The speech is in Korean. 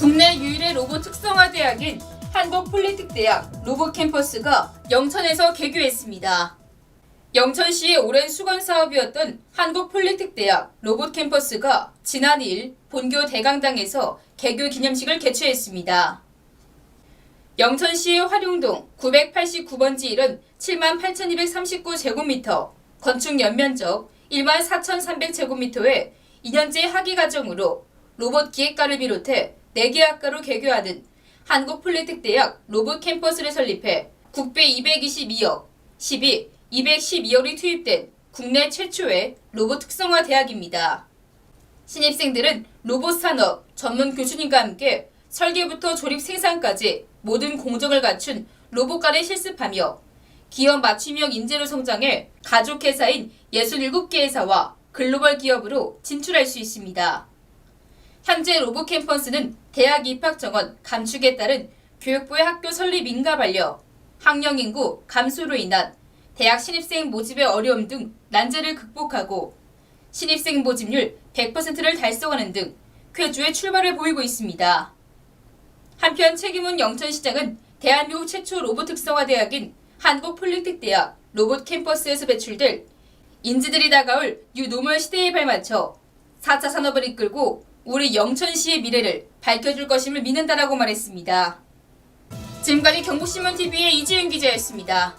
국내 유일의 로봇 특성화 대학인 한국 폴리틱대학 로봇 캠퍼스가 영천에서 개교했습니다. 영천시의 오랜 수건 사업이었던 한국 폴리틱대학 로봇 캠퍼스가 지난 2일 본교 대강당에서 개교 기념식을 개최했습니다. 영천시의 활용동 989번지 1은 78,239제곱미터, 건축 연면적 14,300제곱미터의 2년제 학위 과정으로 로봇 기획과를 비롯해 4개 학과로 개교하는 한국폴리틱대학 로봇 캠퍼스를 설립해 국배 222억, 12, 212억이 투입된 국내 최초의 로봇 특성화 대학입니다. 신입생들은 로봇 산업 전문 교수님과 함께 설계부터 조립 생산까지 모든 공정을 갖춘 로봇과를 실습하며 기업 맞춤형 인재로 성장해 가족회사인 67개 회사와 글로벌 기업으로 진출할 수 있습니다. 현재 로봇 캠퍼스는 대학 입학 정원 감축에 따른 교육부의 학교 설립 인가 반려, 학령 인구 감소로 인한 대학 신입생 모집의 어려움 등 난제를 극복하고 신입생 모집률 100%를 달성하는 등 쾌주의 출발을 보이고 있습니다. 한편 책임은 영천시장은 대한민국 최초 로봇 특성화 대학인 한국폴리틱대학 로봇 캠퍼스에서 배출될 인재들이 다가올 뉴 노멀 시대에 발맞춰 4차 산업을 이끌고 우리 영천시의 미래를 밝혀줄 것임을 믿는다라고 말했습니다. 지금까지 경북신문TV의 이지윤 기자였습니다.